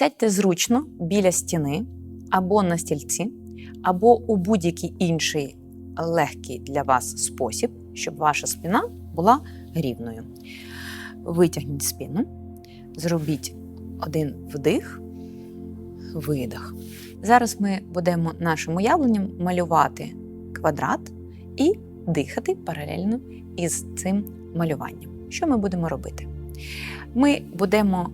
Сядьте зручно біля стіни або на стільці, або у будь-який інший легкий для вас спосіб, щоб ваша спина була рівною. Витягніть спину, зробіть один вдих, видих. Зараз ми будемо нашим уявленням малювати квадрат і дихати паралельно із цим малюванням. Що ми будемо робити? Ми будемо,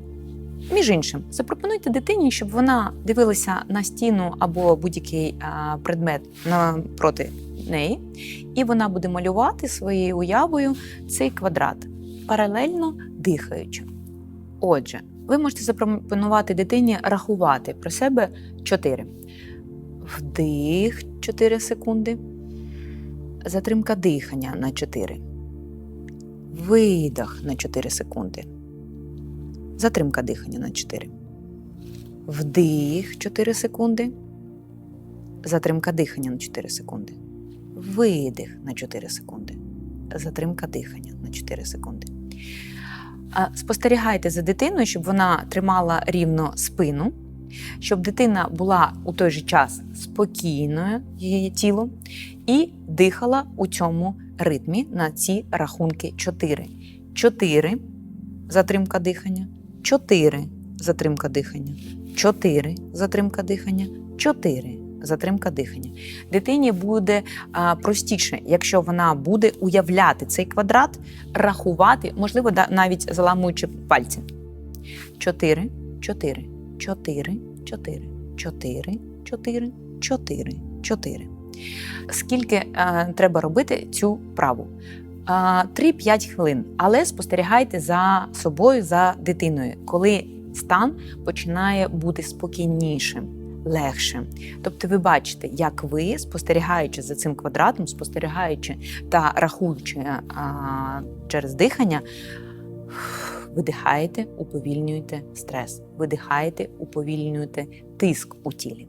між іншим, запропонуйте дитині, щоб вона дивилася на стіну або будь-який а, предмет напроти неї, і вона буде малювати своєю уявою цей квадрат, паралельно дихаючи. Отже, ви можете запропонувати дитині рахувати про себе 4. Вдих 4 секунди. Затримка дихання на 4. Видих на 4 секунди. Затримка дихання на 4. Вдих 4 секунди. Затримка дихання на 4 секунди. Видих на 4 секунди. Затримка дихання на 4 секунди. Спостерігайте за дитиною, щоб вона тримала рівно спину, щоб дитина була у той же час спокійною, її тіло, і дихала у цьому ритмі на ці рахунки 4. 4 затримка дихання, 4 затримка дихання, 4 затримка дихання, 4 затримка дихання. Дитині буде простіше, якщо вона буде уявляти цей квадрат, рахувати, можливо, навіть заламуючи пальці. 4, 4, 4, 4, 4, 4, 4, 4. Скільки треба робити цю вправу? Е, 3-5 хвилин, але спостерігайте за собою, за дитиною, коли стан починає бути спокійнішим, легшим. Тобто ви бачите, як ви, спостерігаючи за цим квадратом, спостерігаючи та рахуючи а, через дихання, видихаєте, уповільнюєте стрес, видихаєте, уповільнюєте тиск у тілі.